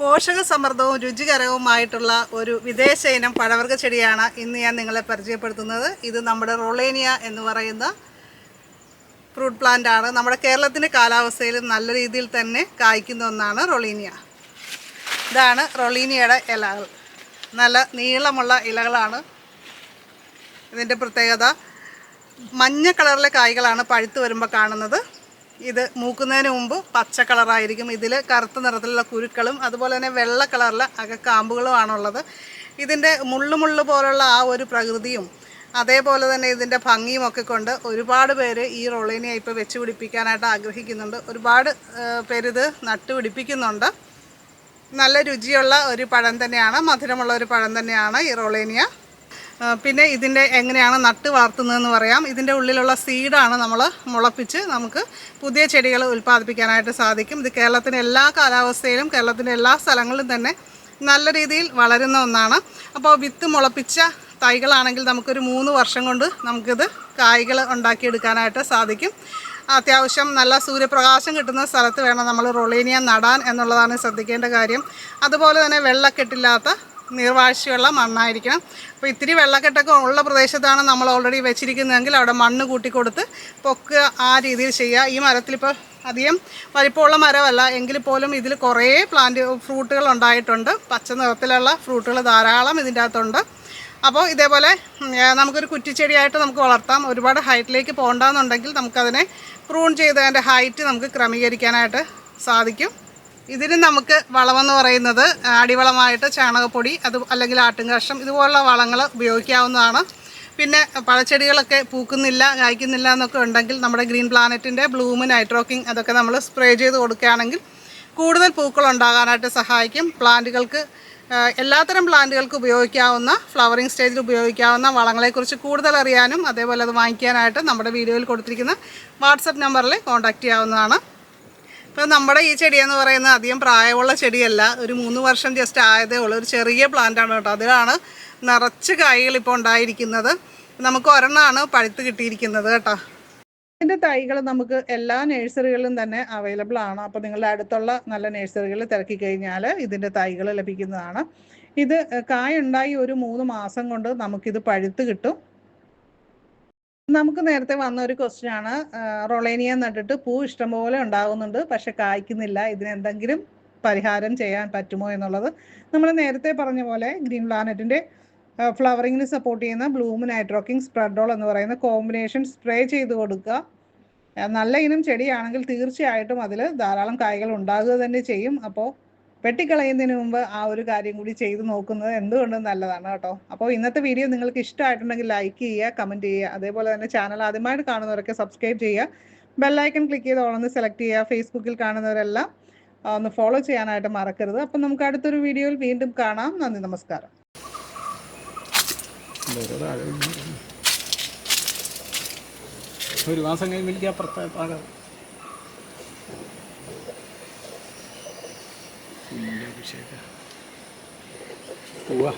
പോഷക സമൃദ്ധവും രുചികരവുമായിട്ടുള്ള ഒരു വിദേശ ഇനം പഴവർഗ ചെടിയാണ് ഇന്ന് ഞാൻ നിങ്ങളെ പരിചയപ്പെടുത്തുന്നത്. ഇത് നമ്മുടെ റൊളേനിയ എന്ന് പറയുന്ന ഫ്രൂട്ട് പ്ലാന്റ് ആണ്. നമ്മുടെ കേരളത്തിന്റെ കാലാവസ്ഥയിൽ നല്ല രീതിയിൽ തന്നെ കായ്ക്കുന്ന ഒന്നാണ് റൊളീനിയ. ഇതാണ് റൊളീനിയയുടെ ഇലകൾ. നല്ല നീളമുള്ള ഇലകളാണ്. ഇതിന്റെ പ്രത്യേകത മഞ്ഞ കളറിലെ കായ്കളാണ് പഴുത്ത് വരുമ്പോൾ കാണുന്നത്. ഇത് മൂക്കുന്നതിന് മുമ്പ് പച്ച കളറായിരിക്കും. ഇതിൽ കറുത്ത നിറത്തിലുള്ള കുരുക്കളും അതുപോലെ തന്നെ വെള്ള കളറിലെ അകക്കാമ്പുകളുമാണുള്ളത് ഇതിന്റെ മുള്ളു മുള്ളു പോലുള്ള ആ ഒരു പ്രകൃതിയും അതേപോലെ തന്നെ ഇതിന്റെ ഭംഗിയും ഒക്കെ കൊണ്ട് ഒരുപാട് പേര് ഈ റോളിനെ ഇപ്പോൾ വെച്ച് പിടിപ്പിക്കാനായിട്ട് ആഗ്രഹിക്കുന്നുണ്ട്. ഒരുപാട് പേരിത് നട്ടുപിടിപ്പിക്കുന്നുണ്ട് നല്ല രുചിയുള്ള ഒരു പഴം തന്നെയാണ് മധുരമുള്ള ഒരു പഴം തന്നെയാണ് ഈ റൊളേനിയ. പിന്നെ ഇതിന്റെ എങ്ങനെയാണ് നട്ട് വളർത്തുന്നതെന്ന് പറയാം. ഇതിന്റെ ഉള്ളിലുള്ള സീഡാണ് നമ്മൾ മുളപ്പിച്ച് നമുക്ക് പുതിയ ചെടികൾ ഉൽപ്പാദിപ്പിക്കാനായിട്ട് സാധിക്കും. ഇത് കേരളത്തിന്റെ എല്ലാ കാലാവസ്ഥയിലും കേരളത്തിന്റെ എല്ലാ സ്ഥലങ്ങളിലും തന്നെ നല്ല രീതിയിൽ വളരുന്ന ഒന്നാണ്. അപ്പോൾ വിത്ത് മുളപ്പിച്ച തൈകളാണെങ്കിൽ നമുക്കൊരു മൂന്ന് വർഷം കൊണ്ട് നമുക്കിത് കായ്കൾ ഉണ്ടാക്കിയെടുക്കാനായിട്ട് സാധിക്കും. അത്യാവശ്യം നല്ല സൂര്യപ്രകാശം കിട്ടുന്ന സ്ഥലത്ത് വേണം നമ്മൾ റൊളേനിയ നടാൻ എന്നുള്ളതാണ് ശ്രദ്ധിക്കേണ്ട കാര്യം. അതുപോലെ തന്നെ വെള്ളക്കെട്ടില്ലാത്ത നീർവാഴ്ചയുള്ള മണ്ണായിരിക്കണം. അപ്പോൾ ഇത്തിരി വെള്ളക്കെട്ടൊക്കെ ഉള്ള പ്രദേശത്താണ് നമ്മൾ ഓൾറെഡി വെച്ചിരിക്കുന്നതെങ്കിൽ അവിടെ മണ്ണ് കൂട്ടിക്കൊടുത്ത് പൊക്കുക ആ രീതിയിൽ ചെയ്യുക. ഈ മരത്തിലിപ്പോൾ അധികം വലിപ്പമുള്ള മരമല്ല. എങ്കിൽ പോലും ഇതിൽ കുറേ പ്ലാന്റ് ഫ്രൂട്ടുകൾ ഉണ്ടായിട്ടുണ്ട്. പച്ച നിറത്തിലുള്ള ഫ്രൂട്ടുകൾ ധാരാളം ഇതിന്റെ അകത്തുണ്ട്. അപ്പോൾ ഇതേപോലെ നമുക്കൊരു കുറ്റിച്ചെടിയായിട്ട് നമുക്ക് വളർത്താം. ഒരുപാട് ഹൈറ്റിലേക്ക് പോകണ്ടെന്നുണ്ടെങ്കിൽ നമുക്കതിനെ പ്രൂൺ ചെയ്ത് അതിന്റെ ഹൈറ്റ് നമുക്ക് ക്രമീകരിക്കാനായിട്ട് സാധിക്കും. ഇതിന് നമുക്ക് വളമെന്ന് പറയുന്നത് അടിവളമായിട്ട് ചാണകപ്പൊടി അത് അല്ലെങ്കിൽ ആട്ടുംകാഷ്ടം ഇതുപോലുള്ള വളങ്ങൾ ഉപയോഗിക്കാവുന്നതാണ്. പിന്നെ പഴച്ചെടികളൊക്കെ പൂക്കുന്നില്ല കായ്ക്കുന്നില്ല എന്നൊക്കെ ഉണ്ടെങ്കിൽ നമ്മുടെ ഗ്രീൻ പ്ലാനറ്റിന്റെ ബ്ലൂമ് നൈട്രോക്കിങ് അതൊക്കെ നമ്മൾ സ്പ്രേ ചെയ്ത് കൊടുക്കുകയാണെങ്കിൽ കൂടുതൽ പൂക്കൾ ഉണ്ടാകാനായിട്ട് സഹായിക്കും. പ്ലാന്റുകൾക്ക് എല്ലാത്തരം പ്ലാന്റുകൾക്ക് ഉപയോഗിക്കാവുന്ന ഫ്ലവറിങ് സ്റ്റേജിൽ ഉപയോഗിക്കാവുന്ന വളങ്ങളെക്കുറിച്ച് കൂടുതൽ അറിയാനും അതേപോലെ അത് വാങ്ങിക്കാനായിട്ട് നമ്മുടെ വീഡിയോയിൽ കൊടുത്തിരിക്കുന്ന വാട്സപ്പ് നമ്പറിൽ കോൺടാക്റ്റ് ചെയ്യാവുന്നതാണ്. ഇപ്പോൾ നമ്മുടെ ഈ ചെടിയെന്ന് പറയുന്നത് അധികം പ്രായമുള്ള ചെടിയല്ല. ഒരു മൂന്ന് വർഷം ജസ്റ്റ് ആയതേ ഉള്ളൂ. ഒരു ചെറിയ പ്ലാന്റ് ആണ് കേട്ടോ. അതിലാണ് നിറച്ച് കായ്കൾ ഇപ്പോൾ ഉണ്ടായിരിക്കുന്നത്. നമുക്ക് ഒരെണ്ണമാണ് പഴുത്ത് കിട്ടിയിരിക്കുന്നത് കേട്ടോ. ഇതിന്റെ തൈകൾ നമുക്ക് എല്ലാ നഴ്സറികളിലും തന്നെ അവൈലബിൾ ആണ്. അപ്പോൾ നിങ്ങളുടെ അടുത്തുള്ള നല്ല നഴ്സറികളിൽ തിരക്കി കഴിഞ്ഞാൽ ഇതിന്റെ തൈകൾ ലഭിക്കുന്നതാണ്. ഇത് കായ ഉണ്ടായി ഒരു മൂന്ന് മാസം കൊണ്ട് നമുക്കിത് പഴുത്ത് കിട്ടും. നമുക്ക് നേരത്തെ വന്ന ഒരു ക്വസ്റ്റ്യൻ ആണ്. റൊളേനിയ നട്ടിട്ട് പൂ ഇഷ്ടംപോലെ ഉണ്ടാകുന്നുണ്ട് പക്ഷെ കായ്ക്കുന്നില്ല. ഇതിനെന്തെങ്കിലും പരിഹാരം ചെയ്യാൻ പറ്റുമോ എന്നുള്ളത്. നമ്മൾ നേരത്തെ പറഞ്ഞ പോലെ ഗ്രീൻ പ്ലാനറ്റിന്റെ ഫ്ലവറിങ്ങിന് സപ്പോർട്ട് ചെയ്യുന്ന ബ്ലൂം നൈട്രോക്കിംഗ് സ്പ്രെഡോൾ എന്ന് പറയുന്ന കോമ്പിനേഷൻ സ്പ്രേ ചെയ്ത് കൊടുക്കുക. നല്ല ഇനം ചെടിയാണെങ്കിൽ തീർച്ചയായിട്ടും അതിൽ ധാരാളം കായ്കൾ ഉണ്ടാകുക തന്നെ ചെയ്യും. അപ്പോൾ വെട്ടിക്കളയുന്നതിന് മുമ്പ് ആ ഒരു കാര്യം കൂടി ചെയ്തു നോക്കുന്നത് എന്തുകൊണ്ടും നല്ലതാണ് കേട്ടോ. അപ്പോൾ ഇന്നത്തെ വീഡിയോ നിങ്ങൾക്ക് ഇഷ്ടമായിട്ടുണ്ടെങ്കിൽ ലൈക്ക് ചെയ്യുക കമന്റ് ചെയ്യുക അതേപോലെ തന്നെ ചാനൽ ആദ്യമായിട്ട് കാണുന്നവരൊക്കെ സബ്സ്ക്രൈബ് ചെയ്യുക. ബെല്ലൈക്കൺ ക്ലിക്ക് ചെയ്ത് ഓളൊന്ന് സെലക്ട് ചെയ്യുക ഫേസ്ബുക്കിൽ കാണുന്നവരെല്ലാം ഒന്ന് ഫോളോ ചെയ്യാനായിട്ട് മറക്കരുത്. അപ്പം നമുക്ക് അടുത്തൊരു വീഡിയോയിൽ വീണ്ടും കാണാം. നന്ദി നമസ്കാരം. ഒരു മാസം കഴിഞ്ഞ് വിളിക്കാൻ പാകം അഭിഷേക. പോവാ